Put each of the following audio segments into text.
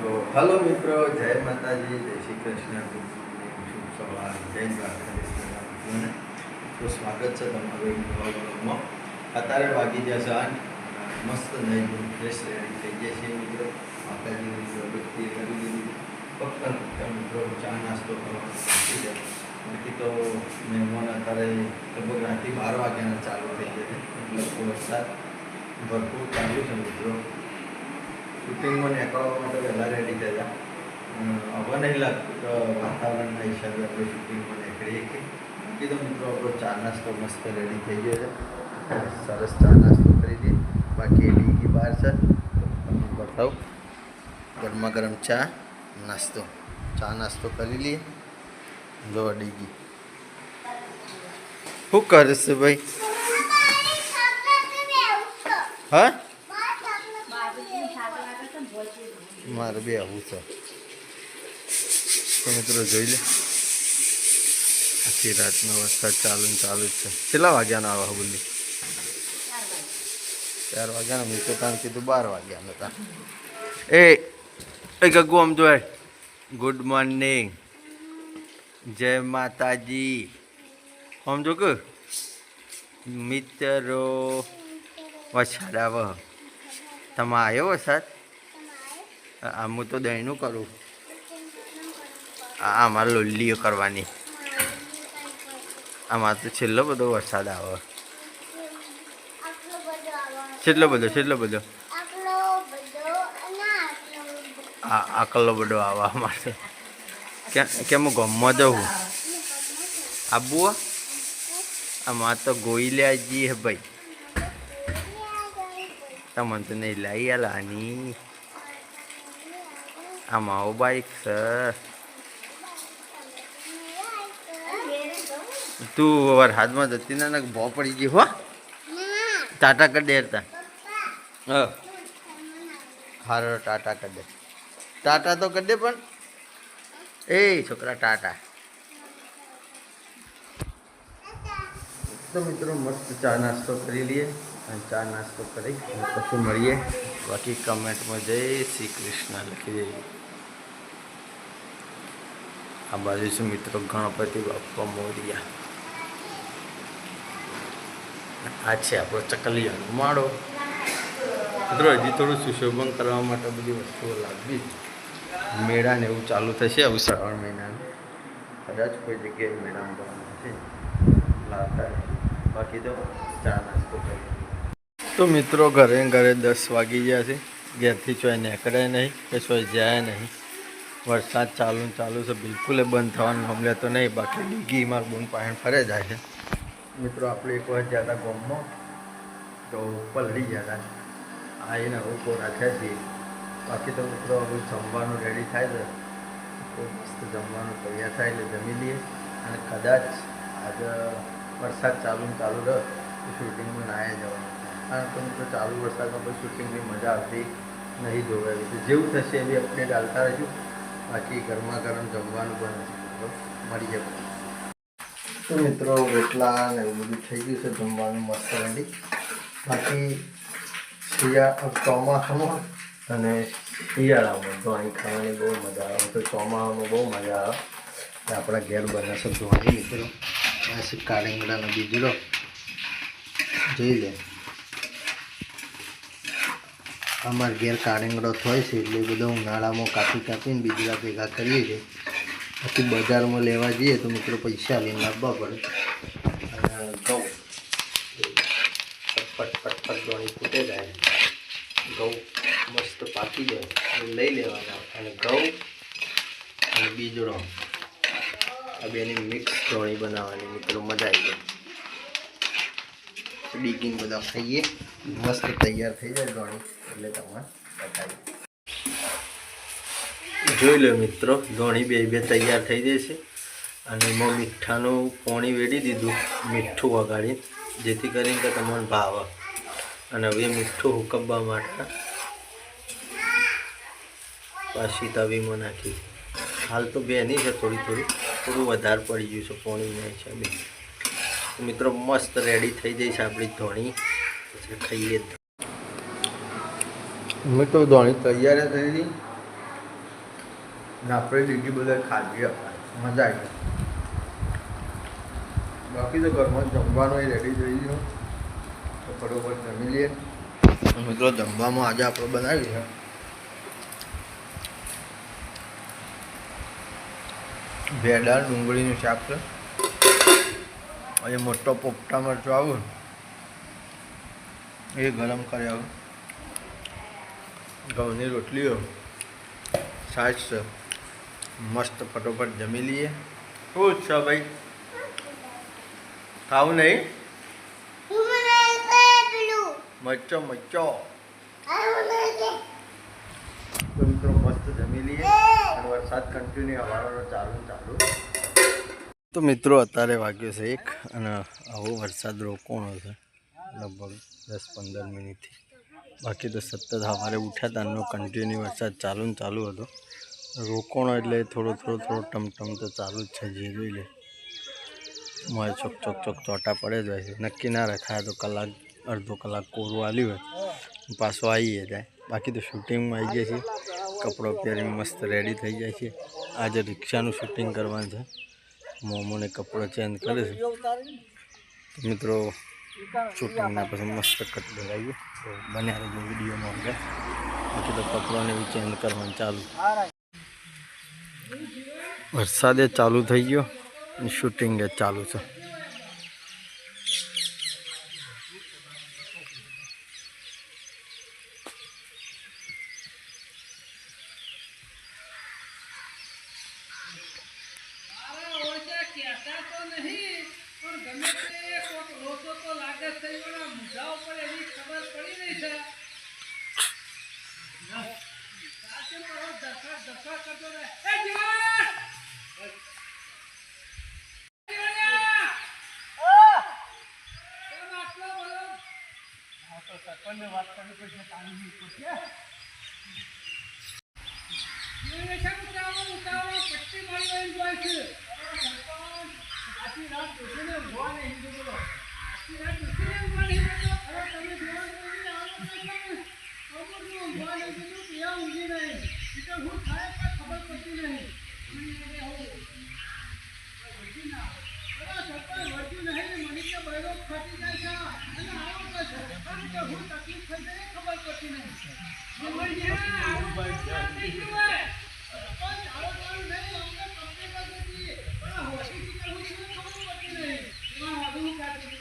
તો હલો મિત્રો, જય માતાજી, જય શ્રી કૃષ્ણ. શુભ સવાર જય દ્વારકાધીશ તો સ્વાગત છે તમારું નવા બ્લોગમાં અત્યારે વાગી ગયા છે આઠ. મસ્ત નહીં ફ્રેશ રેડી થઈ ગયા છે મિત્રો. માતાજીની પ્રવૃત્તિ કરી દીધી. ફક્ત મિત્રો, ચા નાસ્તો કરવાનો બાકી તો મહેમાન અત્યારે લગભગ રાતથી બાર વાગ્યાના ચાલુ થઈ ગયા છે. એટલે વરસાદ ભરપૂર ચાલુ છે મિત્રો. શૂટિંગમાં નીકળવા માટે વહેલા રેડી થયા હવે નહીં લાગતું વાતાવરણના હિસાબે આપણે શૂટિંગમાં નીકળીએ કે તો મિત્રો આપણો ચા નાસ્તો મસ્ત રેડી થઈ ગયો છે. સરસ ચા નાસ્તો કરી દઈએ. બાકી ડીગી બહાર છે. તો તમને બતાવું. ગરમા ગરમ ચા નાસ્તો. ચા નાસ્તો કરી લઈએ. જો ડીગી શું છે ભાઈ? હા? મારે બે આવું છે. તો મિત્રો જોઈ લે. આખી રાતનો વરસાદ ચાલુ ચાલુ જ છે. કેટલા વાગ્યાનો આવે બોલી ચાર વાગ્યાનો? મેં તો તાન કીધું બાર વાગ્યાનો તા એ એ ગગુ આમ જોય. ગુડ મોર્નિંગ જય માતાજી. આમ જો કે, મિત્રો, વરસાદ આવો. તમે આવ્યો વરસાદ? આ હું તો દહીંનું કરું. આ અમારે લોલીઓ કરવાની. આમાં તો છેલ્લો બધો વરસાદ આવે. છેલ્લો બધો છેલ્લો બધો. આ આકલો બધો આવે અમારે. કેમ હું ગમમાં જવું આબુ આમાં તો ગોઈલાજી હે ભાઈ. તમને તો નહીં લઈ આલાની આમાં આવો બાઈક છે તું વરસાદમાં જતી ના ને ભો પડી ગઈ હો ટાટા કરી દે તા હ હારો ટાટા કરી દે ટાટા તો કરી દે પણ એ છોકરા ટાટા તો મિત્રો મસ્ત ચા નાસ્તો કરી લઈએ અને ચા નાસ્તો કરી અને પછી મળીએ બાકી કમેન્ટમાં જય શ્રી કૃષ્ણ લખી દઈએ આ બાજુ છે મિત્રો ગણપતિ બાપ્પા મોરિયા. આ છે આપણો ચકલિયાનો માળો. મિત્રો, હજી થોડું સુશોભન કરવા માટે બધી વસ્તુઓ લાગવી મેળા ને એવું ચાલુ થશે આવું શ્રાવણ મહિનાનું. કદાચ કોઈ જગ્યાએ મેળામાં જવાનું છે. લાવતા બાકી તો ચા નાસ્તો તો મિત્રો, ઘરે ઘરે દસ વાગી ગયા છે. ઘેરથી ચોય નીકળે નહીં કે ચોય જાય નહીં. વરસાદ ચાલુ ચાલુ છે, બિલકુલ બંધ થવાનું હમલે તો નહીં, બાકી ડીગી માર બોન પાણી ફરે જાય છે. મિત્રો, આપણે એક વખત ગયા હતા ગોમમાં, તો પલળી ગયા હતા. આવીને હવે કોરા છીએ. બાકી તો મિત્રો, હવે જમવાનું રેડી થાય છે. તો મસ્ત જમવાનું તૈયાર થાય એટલે જમી લઈએ. અને કદાચ આજે વરસાદ ચાલુ ચાલુ રહે તો શૂટિંગમાં નાહી જવાનું. કારણ કે મિત્રો, ચાલુ વરસાદમાં પછી શૂટિંગની મજા આવતી નહીં જોવાય. જેવું થશે એવી અપડેટ આવતા રહીશું. બાકી ગરમા ગરમ જમવાનું પણ મળી જાય. તો મિત્રો રોટલા ને એવું બધું થઈ ગયું છે જમવાનું મસ્ત રેડી. બાકી શિયા ચોમાસામાં અને શિયાળામાં ધોણી ખાવાની બહુ મજા આવે. તો ચોમાસામાં બહુ મજા આવે. આપણા ઘેર બને છે ધોણી મિત્રો આ કાળીંગડાનો બીજડો જોઈ લે. અમારા ઘેર કાળીંગડો થાય છે એટલે બધો ઉનાળામાં કાપી કાપીને બીજા ભેગા કરીએ છીએ. પછી બજારમાં લેવા જઈએ તો મિત્રો પૈસા લઈને આપવા પડે. અને ઘઉં. પટપટ પટપટ દોણી ફૂટે જાય. ઘઉં મસ્ત પાકી જાય. એટલે લઈ લેવાના. અને ઘઉં અને બીજડો. આ બેની મિક્સ દોણી બનાવવાની. મિત્રો મજા આવી જાય ડીકીને બધા ખાઈએ. મસ્ત તૈયાર થઈ જાય દોણી એટલે તમારે બતાવી જોઈ લો મિત્રો ધોણી બે બે તૈયાર થઈ જાય છે. અને એમાં મીઠાનું પોણી વેડી દીધું, મીઠું વગાડી જેથી કરીને કે તમને ભાવે અને હવે મીઠું હુકવવા માટે પાછી તવીમાં નાખી હાલ તો બે નહીં છે થોડી થોડી, થોડું વધારે પડી ગયું છે, પોણી નહીં છે તો મિત્રો મસ્ત રેડી થઈ જાય છે આપણી ધોણી. ખાઈએ. મિત્રો ધોણી તૈયાર થઈ ગઈ. આપણે બીજી બધા ખાધી મજા આવી બાકી તો ઘરમાં જમવાનું એ રેડી થઈ ગયું. તો બરોબર જમી લઈએ. મિત્રો જમવામાં આજે આપણે બનાવી છે. ભેડા ડુંગળીનું શાક છે. અને મોટો પોપટા મરચો આવું એ ગરમ કરી આવું ઘઉંની રોટલીઓ સાચ છે. મસ્ત ફટોફટ જમી લઈએ. શું છે ભાઈ? ખાવું નહીં? મચ્ચો મચ્ચો મિત્રો મસ્ત જમી લઈએ. અને વરસાદ કન્ટિન્યુ અમારો ચાલુ ચાલુ. તો મિત્રો, અત્યારે વાગ્યો છે એક અને આવો વરસાદ રોકોણો છે, લગભગ દસ પંદર મિનિટથી. બાકી તો સતત સવારે ઉઠ્યા હતા એનો કન્ટિન્યુ વરસાદ ચાલુ ને ચાલુ હતો. રોકોણો એટલે થોડો થોડો થોડો ટમટમ તો ચાલુ જ છે જે જોઈ લે. મારે ચોક ચોક ચોક ચોટા પડે જ હોય છે. નક્કી ના રખાય તો કલાક, અડધો કલાક કોરું આવ્યું હોય. પાછો આવીએ જાય બાકી તો શૂટિંગમાં આવી જાય છે કપડો પહેરીને મસ્ત રેડી થઈ જાય છે આજે રિક્ષાનું શૂટિંગ કરવાનું છે. મોમોને કપડો ચેન્જ કરે છે. મિત્રો શૂટિંગના પછી મસ્ત કટ બનાવીએ તો બન્યા રહેજો વિડીયોમાં આગળ બાકી તો કપડાને બી ચેન્જ કરવાનું ચાલુ. વરસાદે ચાલુ થઈ ગયો શૂટિંગ ચાલુ છે મારા ઓળખ્યા કહેતા તો નહીં પણ ગમે તે કોક લોચો તો લાગે છે એવાના મૂઢા ઉપર એવી ખબર પડી રહી છે સાચે મારો ધક્કા ધક્કા કરતો રહે એ જીવન જીવન્યા! કેમ આટલો બધો? જીવનને શા ઉતાવળ ઉતાવળ પટ્ટી મારી જાય છે? શું થાય પણ ખબર પડતી નહીં. મને એને આવું. વળગી ના. અરે સરપંચ વળગ્યું નહીં, મને કે બૈરો ફાટી જાય છે. અને આવો તો સરપંચ કે શું તકલીફ થઈ જાય એ ખબર પડતી નહીં. જીવનને આવું તો ક્યાં થઈ ગયું હોય? સરપંચ આવો તો નહીં, અમને complaint જ હતી. પણ આ હોશી થી કરવું છે એ ખબર પડતી નહીં. એમાં વાંધો કાઢી.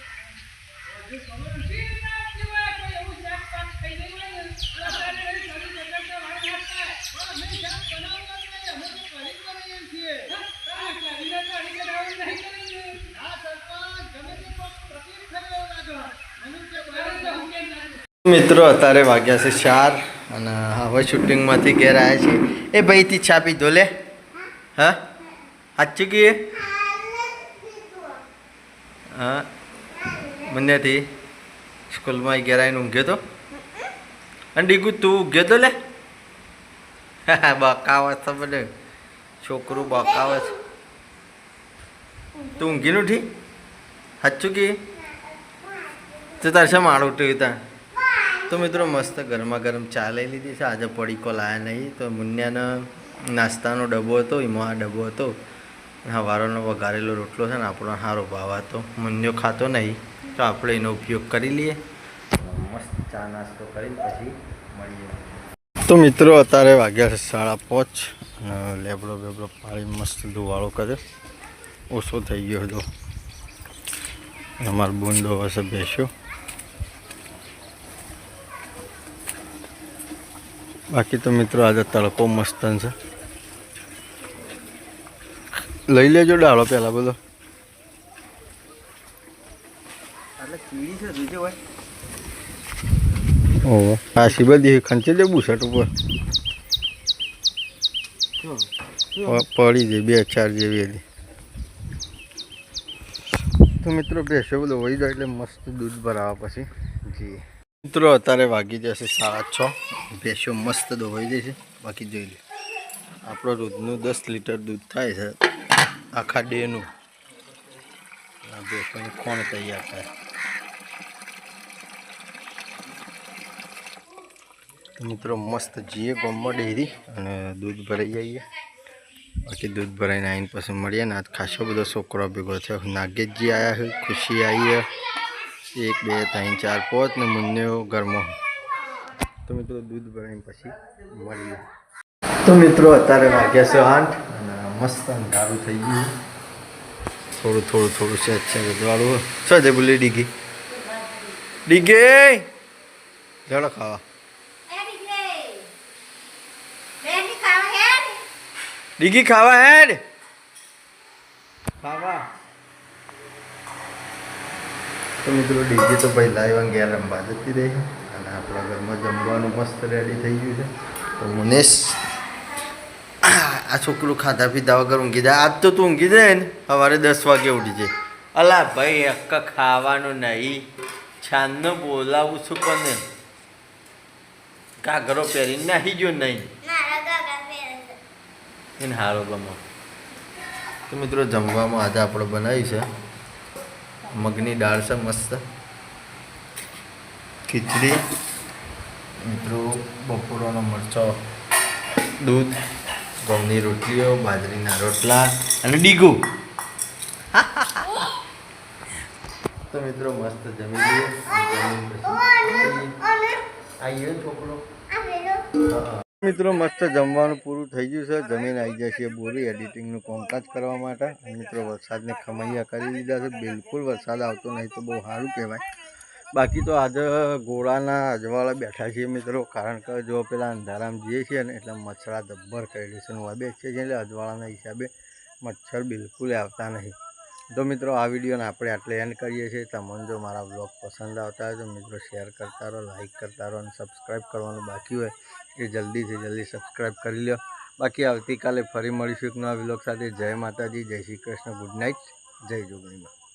હજુ ખબર નથી ને આપતી હોય, કોઈ એવું શાક પાક થઈ ગયું હોય ને, એટલે આપણે એને ઘણી જગ્યાએ વાળ નાખતા. પણ અમે શાક બનાવતા જ નહીં, અમે તો કરી જ કરીએ છીએ. હા, કરીને તો અડીને રાવણ નહીં કરીએ. ના, સરપંચ, ગમે તે કોઈક તકલીફ થઈ એવું લાગે. મને કે બરાબર તો હું કેમ ના મિત્રો, અત્યારે વાગ્યા છે ચાર અને હવે શૂટિંગમાંથી ઘેર આવ્યા છે એ ભાઈ તી ચા લે. હા? સાચું કે? હા? બંનેથી સ્કૂલમાં ઘેર આવીને ઊંઘ્યો તો? અને ડીગુ, તું ઊંઘ્યો તો લે. બકાવે છે બધે. છોકરું બકાવે છે. તું ઊંઘીને ઉઠી? સાચું કે? તો તારે શા માળ ઉઠ્યું ત્યાં તો મિત્રો મસ્ત ગરમા ગરમ ચા લઈ લીધી છે. આજે પડીકો લાયા નહીં, તો મુન્યાનો નાસ્તાનો ડબ્બો હતો એમાં આ ડબ્બો હતો. હવારોનો વઘારેલો રોટલો છે ને, આપણો સારો ભાવ હતો. મુન્યો ખાતો નહીં, તો આપણે એનો ઉપયોગ કરી લઈએ. મસ્ત ચા નાસ્તો કરી પછી મળીએ. તો મિત્રો અત્યારે વાગ્યા છે સાડા પાંચ લેબડો બેબડો પાડી મસ્ત ધુવાળો કર્યો. ઓછો થઈ ગયો હતો. અમારો બુંદો હશે બેસ્યો. બાકી તો મિત્રો આજે તડકો મસ્ત છે. લઈ લેજો ડાળો પહેલાં બધો. ઓહો આશી બધી ખંચી દે બુસટ ઉપર. પડી જાય બે ચાર જેવી હતી. તો મિત્રો બેસો બધો વહી જાય એટલે મસ્ત દૂધ ભરાવા પછી. જી. મિત્રો, અત્યારે વાગી જશે સાડા છ. ભેંસો મસ્ત દોવાઈ છે. બાકી જોઈ લે. આપણો રોજનું દસ લીટર દૂધ થાય છે આખા ડેનું. આ ભેંસોની ખોણ તૈયાર થાય. મિત્રો, મસ્ત જઈએ ગોમમાં ડેરી અને દૂધ ભરાઈ જઈએ બાકી દૂધ ભરાઈને આવીને પછી મળીએ ને. આજ ખાસો બધો છોકરો ભેગો થયો. નાગેશજી આવ્યા ખુશી આવી એક બે ત્રણ ચાર પાંચ ને મુન્યો ઘરમાં. તો મિત્રો દૂધ ભરાઈને પછી મળીએ. તો મિત્રો અત્યારે વાગ્યા છે આઠ અને મસ્ત અંધારું થઈ ગયું. થોડું થોડું થોડું સેજ છે વાળું શું છે બોલી ડીગી? ડીગે! જડો ખાવા. ડીગી ખાવા હેડ. ખાવા. તો મિત્રો ડીજે તો ભાઈ લાઈવ ઘેર રમવા જતી રહી. અને આપણા ઘરમાં જમવાનું મસ્ત રેડી થઈ ગયું છે. તો મુનેશ આ છોકરું ખાધા પીધા વગર ઊંઘી જાય. આજ તો તું ઊંઘી જાય ને સવારે દસ વાગે ઉઠી જાય. અલા ભાઈ અક્ક ખાવાનું નહીં. છાનનો બોલાવું છું કોને? કાગરો પહેરીને નાહી ગયો નહીં. એને હારો ગમો. તો મિત્રો જમવામાં આજે આપણે બનાવી છે મગની દાળ છે મસ્ત. ખીચડી. મિત્રો બપોરનો મરચો દૂધ ઘઉંની રોટલીઓ બાજરીના રોટલા અને ડીગું. તો મિત્રો મસ્ત જમી લઈએ. આવીએ છોકરો. મિત્રો, મસ્ત જમવાનું પૂરું થઈ ગયું છે. જમીન આવી છે બોરી એડિટિંગનું કામકાજ કરવા માટે. મિત્રો, વરસાદને ખમૈયા કરી દીધા છે. બિલકુલ વરસાદ આવતો નહીં તો બહુ સારું કહેવાય. બાકી તો આજે ગોળાના અજવાળા બેઠા છીએ મિત્રો. કારણ કે જો પેલા અંધારામ જઈએ છીએ ને એટલે મચ્છરા દબ્બર કરી છે નવા બેસીએ છીએ. એટલે અજવાળાના હિસાબે મચ્છર બિલકુલ આવતા નહીં. તો મિત્રો, આ વિડીયોને આપણે આટલે એન્ડ કરીએ છીએ. તમને જો મારા બ્લોગ પસંદ આવતા હોય તો મિત્રો શેર કરતા રહો લાઇક કરતા રહો અને સબસ્ક્રાઈબ કરવાનું બાકી હોય એ જલ્દીથી જલ્દી સબસ્ક્રાઈબ કરી લો બાકી આવતીકાલે ફરી મળીશું એક નવા બ્લોગ સાથે. જય માતાજી, જય શ્રી કૃષ્ણ ગુડ નાઇટ જય જોગણીમાં.